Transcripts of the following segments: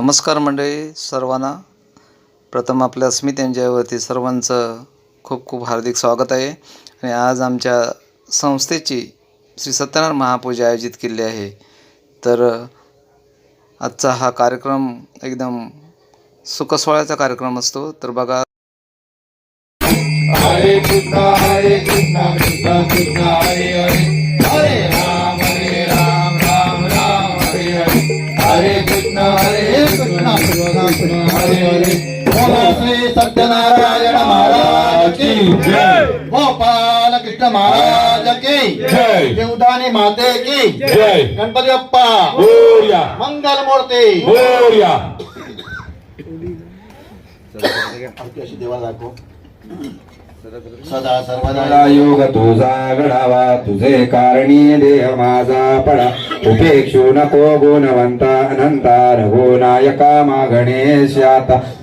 नमस्कार मंडळी सर्वांना. प्रथम आपल्या अस्मित यांच्यावरती सर्वांचं खूप खूप हार्दिक स्वागत आहे. आणि आज आमच्या संस्थेची श्री सत्यनारायण महापूजा आयोजित केली आहे. तर आजचा हा कार्यक्रम एकदम सुखसोहळ्याचा कार्यक्रम असतो. तर बघा. श्री सत्यनारायण महाराज की जय गोपाल कृष्ण महाराज की जय. देवदानी माते की जय गणपती बाप्पा मोर्या मंगल मूर्ती मोर्या देवाला दाखव सदा सर्वदा योग तुझा घडावा. तुझे कारणी देह माझा पडा. उपेक्षू नको गुणवंता अनंता. रघुनायका मा गणेश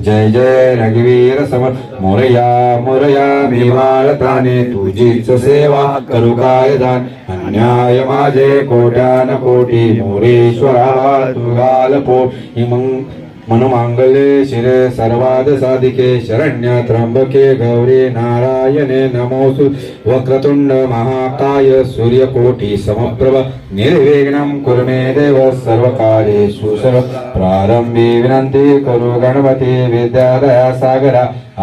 जय जय रघुवीर समर. मोरया मोरया मी बाळताने तुझीच सेवा करू काय दान? अन्याय माझे कोट्यान कोटी. मोरेश्वरा तुगाल पो. हिमंग ಮನುಮಾಂಗಲ್ಯೆ ಶಿರೆ ಸರ್ವಾದ ಸಾಧಿಕೆ, ಶರಣ್ಯ ತ್ರಂಬಕೆ ಗೌರಿ ನಾರಾಯಣೆ ನಮೋಸು. ವಕ್ರತುಂಡ ಮಹಾಕಾಯ ಸೂರ್ಯಕೋಟಿ ಸಮಪ್ರಭ. ನಿರ್ವಿಘ್ನಂ ಕುರುಮೇ ದೇವ ಸರ್ವಕಾರ್ಯೇಷು ಸರ್ವ ಪ್ರಾರಂಭಿ ವಿನಂತಿ ಕರು ಗಣಪತಿ ವಿದ್ಯಾದಯ ಸಾಗರ.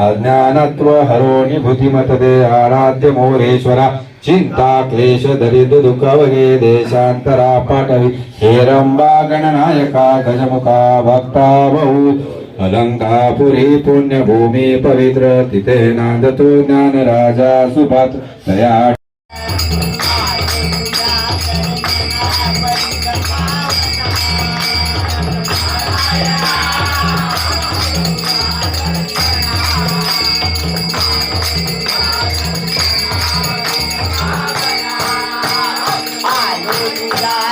ಅಜ್ಞಾನತ್ವ ಹರೋಣಿ ಬುದ್ಧಿಮತದೆ ಆರಾಧ್ಯ ಮೋರೇಶ್ವರ. चिंता क्लेश दरिद्र दुःख वगे देशांतरा पाठवी हेरंबा गणनायका गजमुखा भक्ता बहु अलंकापुरी पुण्यभूमी पवित्र तिथे नांदतो ज्ञान राजा सुभात दया lugar.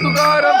तुकाराम